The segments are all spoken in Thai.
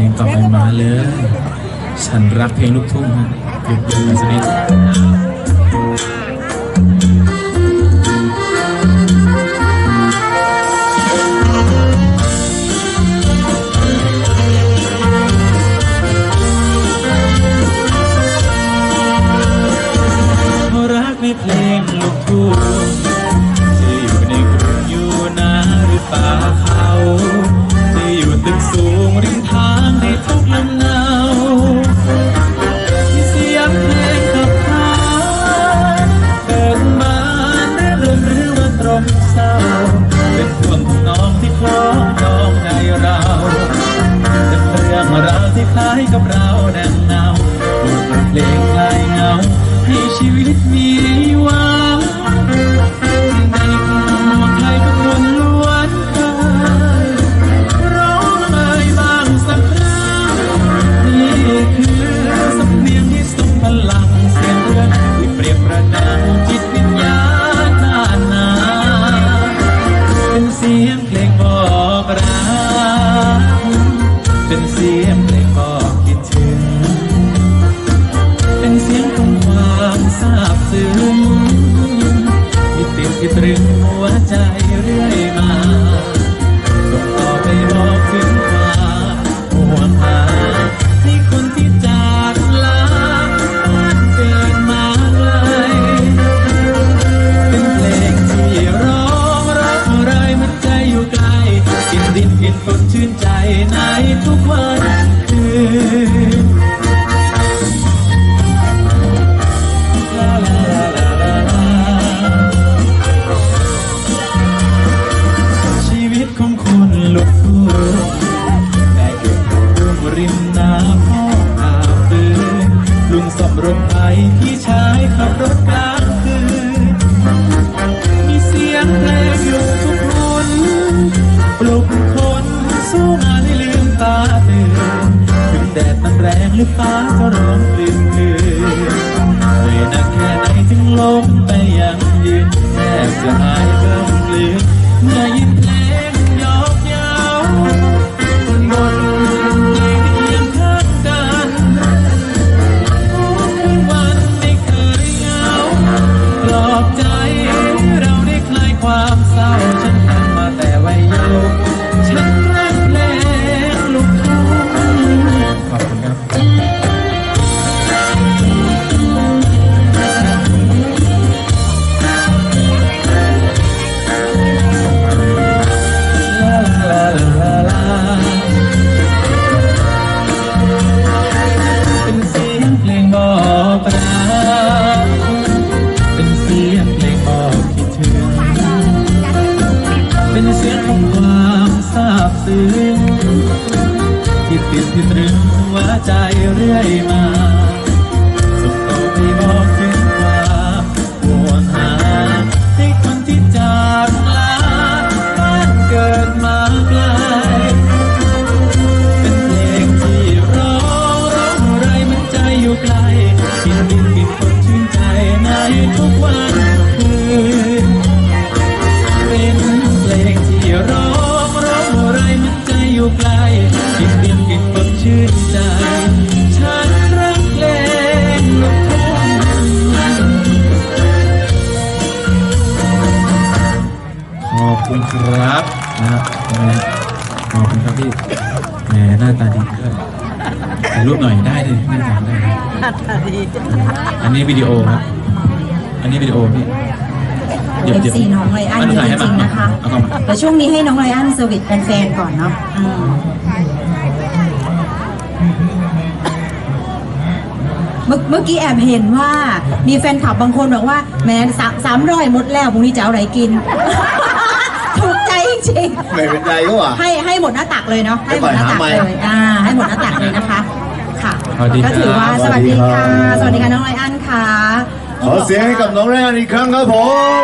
ลงต่อไปมาเลย ฉันรักเพลงลูกทุ่งฮะเก็บดูสักนิด ให้ชี ตรึงหัวใจ ฟ้าก็ร้องกลิ่นคืน ที่ติดที่ตรึงหัวใจเรื่อยมา ขอบคุณครับนะขอบคุณครับพี่แหมหน้าตาดีด้วยถ่ายรูปหน่อยได้เลยไม่ได้ได้เลยอันนี้วิดีโอครับ อันนี้วิดีโอพี่เอฟซีน้องไรอันเาจถ่ายให้ริงๆนะคะเอาเข้ามาแต่ช่วงนี้ให้น้องไรอันเซอร์วิสเป็นแฟนก่อนเนาะอืมเมื่อเมื่อกี้แอบเห็นว่ามีแฟนคลับบางคนบอกว่าแหม้สามสามร้อยหมดแล้วพรุ่งนี้จะเอาอะไรกินถูกใจจ ริงไม่เป็นไรก็ว่ะๆให้ให้หมดหน้าตักเลยเนาะให้หมดหน้าตักไปเลหาไมค์ยอ่าให้หมดหน้าตักเลยนะคะค่ะสวัสดีครับก็ถือว่าสวัสดีค่ะสวัสดีค่ะน้องไรอันค่ะขอเสียงให้กับน้องแรนอีกครั้งครับผม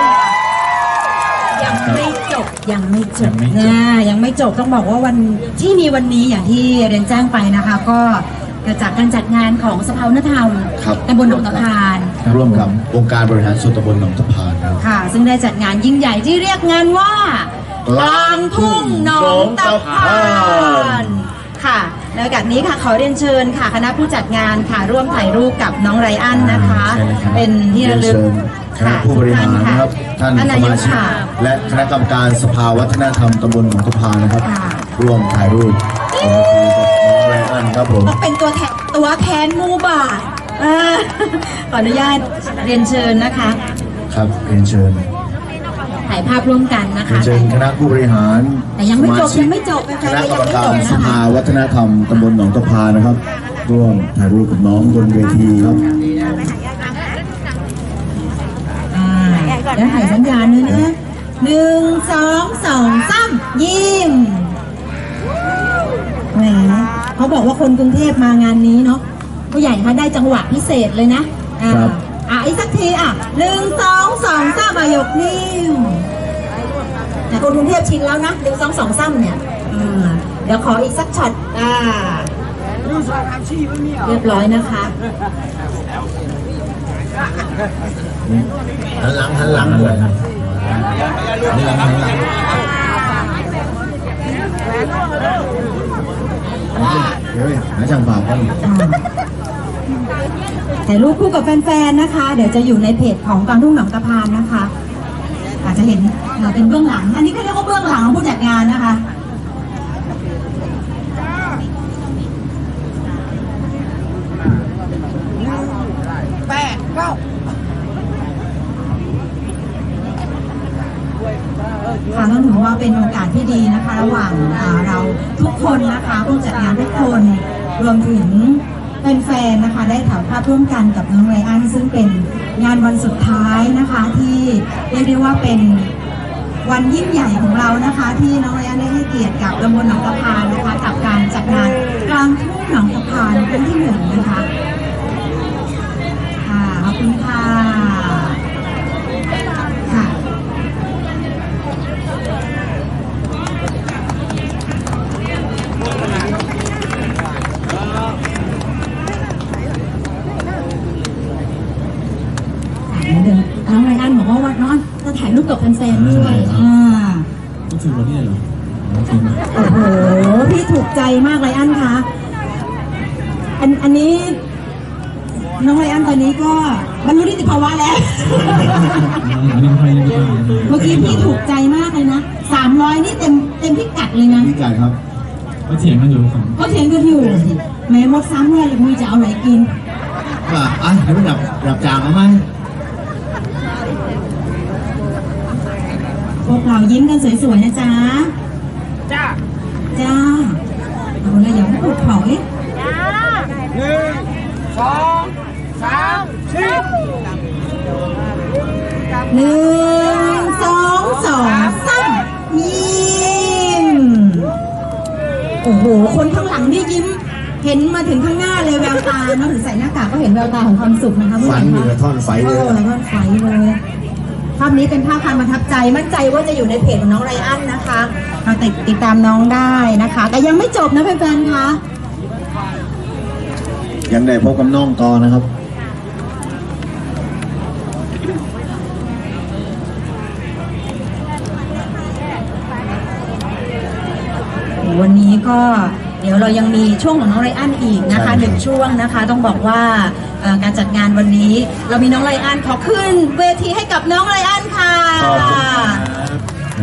ยังไม่จบยังไม่จยับงไม่จบ นะยังไม่จบต้องบอกว่าวันที่มีวันนี้อย่างที่เรียนแจ้งไปนะคะ ก็เกิดจากการจัดงานของสภาวัฒนธรรมครับ ตำบลหนองตะพาน ร่วมกับองค์การบริหารส่วนตำบลหนองตะพานครับ ค่ะ ซึ่งได้จัดงานยิ่งใหญ่ที่เรียกงานว่า กกลาลางงทุ่ทุ่งงหนองตะพานค่ะในโอกาสนี้ค่ะขอเรียนเชิญค่ะคณะผู้จัดงานค่ะร่วมถ่ายรูปกับน้องไรอันนะคะใช่เลยครับเป็นที่ระลึกเรียนเชิญคณะผู้บริหารนะครับท่านท่านสนายมากชิกค่ะและคณะกรรมการสภาวัฒนธรรมตำบลหนองตะพานนะครับค่ะร่วมถ่ายรูปขอบคุณกับน้องไรอันครับผมต้องเป็นตัวแทนตัวแทนหมูบ่าเออขออนุญาตเรียนเชิญนะคะ ครับเรียนเชิญ ถ่ายภาพร่วมกันนะเรียคะนเชิญคณะผู้บริหารแต่ยังไม่จบสาชิกยังไม่จบนะคคะณะกรรมยักางรไม่จสบนะภาคะวัฒนธรรมตำบลหนองตะพานนะครับร่วมถ่ายรูปกับน้องบนเวทีครับอ่าเดี๋ยวถ่ายสัญญาณด้วยนะหนึ่งสองสองสามยิ้มแหมเขาบอกว่าคนกรุงเทพมางานนี้เนาะผู้ใหญ่คะได้จังหวะพิเศษเลยนะอ่าครับ อะอีกสักทีอะหนึ่งสองสองสามมายกนิ้วแต่คนกรุงเทพชินแล้วนะหนึ่งสองสองสามเนี่ยอ่าเดี๋ยวขออีกสักช็อตอ่าเรียบร้อยนะคะหันหลังหันหลังเลยหันหลังหันหลังเดี๋ยหาจังหวะกัน ถ่ายรูปคู่กับแฟนๆนะคะ เดี๋ยวจะอยู่ในเพจของกางทุ่งหนองตะพานนะคะ อาจจะเห็นเอ่อเป็นเบื้องหลัง อันนี้ก็เรียกว่าเบื้องหลังของผู้จัดงานนะคะค่ะต้องถือว่าเป็นโอกาสที่ดีนะคะ ระหว่างอ่าเราทุกคนนะคะผู้จัดงานทุกคนรวมถึง แฟนๆนะคะ ได้ถ่ายภาพร่วมกันกับน้องไรอันซึ่งเป็นงานวันสุดท้ายนะคะที่เรียกได้ว่าเป็นวันยิ่งใหญ่ของเรานะคะ ที่น้องไรอันได้ให้เกียรติกับตำบลหนองตะพานนะคะ กับการจัดงานกลางทุ่งหนองตะพานครั้งที่หนึ่งนะคะค่ะ ถ่ายรูปกับแฟนๆด้วยอ่าต้องถึงวันนี้เหรอโอเคไหมโอ้โหพี่ถูกใจมากไรอันคะอันอันนี้น้องไรอันตอนนี้ก็บรรลุนิติภาวะแล้วอันนี้ใครยังไม่ได้เมื่อกี้พี่ถูกใจมากเลยนะสามร้อยนี่เต็มเต็มพิกัดเลยนะพี่ไก่ครับก็เถียงกันอยู่สองก็เถียงกันอยู่แม้มดซ้ำเลยเลยมึงจะเอาไหนกินว่าอะเดี๋ยวไปดับดับจางเอาไหม พวกเรายิ้มกันสวยๆนะจ๊ะ จ้า จ้าเอาเลยอย่าพูดถอยหนึ่งสองสองสามยิ้ม โอ้โห คนข้างหลังนี่ยิ้ม เห็นมาถึงข้างหน้าเลยแววตาเนอะถึงใส่หน้ากากก็เห็นแววตาของความสุขนะคะผู้ฝัชนมอยู่คะกับท่อนไฟเลโอ้ยแล้วก็ไฟเลย ภาพนี้เป็นภาพความประทับใจมั่นใจว่าจะอยู่ในเพจของน้องไรอันนะคะเราติดติดตามน้องได้นะคะ แต่ยังไม่จบนะแฟนๆคะยังได้พบกับน้องต่อนะครับวันนี้ก็เดี๋ยวเรายังมีช่วงของน้องไรอันอีกนะคะใช่หนึ่งช่วงนะคะ ต้องบอกว่าเอ่อ การจัดงานวันนี้ เรามีน้องไรอันขอขึ้น เวทีให้กับน้องไรอันค่ะ